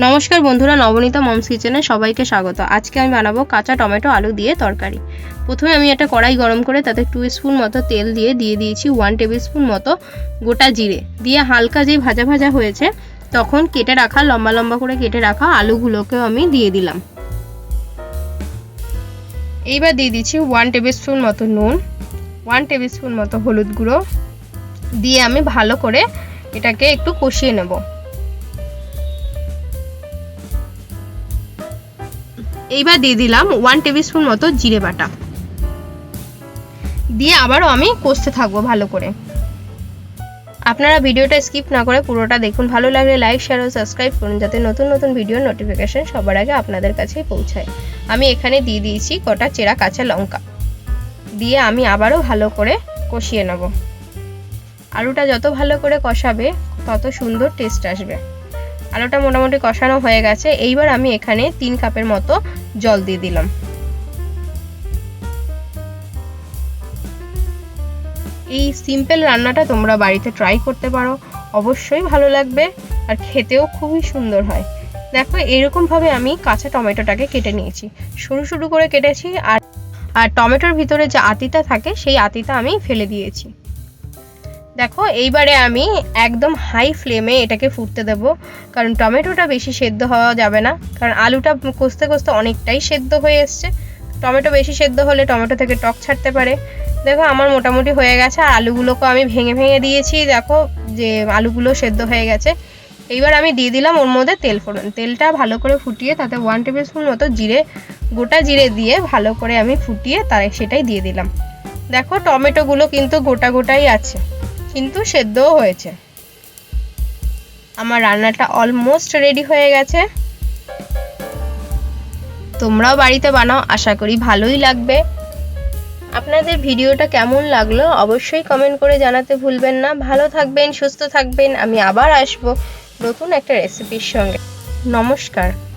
নমস্কার বন্ধুরা, নবনীতা মমস কিচেনে সবাইকে স্বাগত। আজকে আমি বানাবো কাঁচা টমেটো আলু দিয়ে তরকারি। প্রথমে আমি একটা কড়াই গরম করে তাতে টু স্পুন মতো তেল দিয়ে দিয়ে দিয়েছি ওয়ান টেবিল স্পুন মতো গোটা জিরে। দিয়ে হালকা যেই ভাজা ভাজা হয়েছে, তখন কেটে রাখা, লম্বা লম্বা করে কেটে রাখা আলুগুলোকেও আমি দিয়ে দিলাম। এইবার দিয়ে দিচ্ছি ওয়ান টেবিল স্পুন মতো নুন ওয়ান টেবিল স্পুন মতো হলুদ গুঁড়ো। দিয়ে আমি ভালো করে এটাকে একটু কষিয়ে নেব। এইবার দিয়ে দিলাম ওয়ান টেবিল স্পুন মতো জিরে বাটা। দিয়ে আবারও আমি কষতে থাকব ভালো করে। আপনারা ভিডিওটা স্কিপ না করে পুরোটা দেখুন। ভালো লাগলে লাইক শেয়ার ও সাবস্ক্রাইব করুন যাতে নতুন নতুন ভিডিওর নোটিফিকেশান সবার আগে আপনাদের কাছে পৌঁছায়। আমি এখানে দিয়ে দিয়েছি কটা চেরা কাঁচা লঙ্কা। দিয়ে আমি আবারও ভালো করে কষিয়ে নেব। আলুটা যত ভালো করে কষাবে, তত সুন্দর টেস্ট আসবে। আলুটা মোটামুটি কষানো হয়ে গেছে। এইবার আমি এখানে তিন কাপের মতো জল দিয়ে দিলাম। এই সিম্পল রান্নাটা তোমরা বাড়িতে ট্রাই করতে পারো। অবশ্যই ভালো লাগবে আর খেতেও খুবই সুন্দর হয়। দেখো এরকমভাবে আমি কাঁচা টমেটোটাকে কেটে নিয়েছি। সরু সরু করে কেটেছি আর আর টমেটোর ভিতরে যে আতিটা থাকে, সেই আতিটা আমি ফেলে দিয়েছি। দেখো, এইবারে আমি একদম হাই ফ্লেমে এটাকে ফুটতে দেবো। কারণ টমেটোটা বেশি সেদ্ধ হওয়া যাবে না। কারণ আলুটা কষতে কষতে অনেকটাই সেদ্ধ হয়ে এসছে। টমেটো বেশি সেদ্ধ হলে টমেটো থেকে টক ছাড়তে পারে। দেখো, আমার মোটামুটি হয়ে গেছে। আর আলুগুলোকে আমি ভেঙে ভেঙে দিয়েছি। দেখো যে আলুগুলো সেদ্ধ হয়ে গেছে। এইবার আমি দিয়ে দিলাম ওর মধ্যে তেল ফোড়ন। তেলটা ভালো করে ফুটিয়ে তাতে ওয়ান টেবিল স্পুন মতো জিরে, গোটা জিরে দিয়ে ভালো করে আমি ফুটিয়ে তার সেটাই দিয়ে দিলাম। দেখো, টমেটোগুলো কিন্তু গোটা গোটাই আছে। কিন্তু সেদ্ধও হয়েছে। আমার রান্নাটা অলমোস্ট রেডি হয়ে গেছে। তোমরাও বাড়িতে বানাও, আশা করি ভালোই লাগবে। আপনাদের ভিডিওটা কেমন লাগল অবশ্যই কমেন্ট করে জানাতে ভুলবেন না। ভালো থাকবেন, সুস্থ থাকবেন, আমি আবার আসব নতুন একটা রেসিপির সঙ্গে। নমস্কার।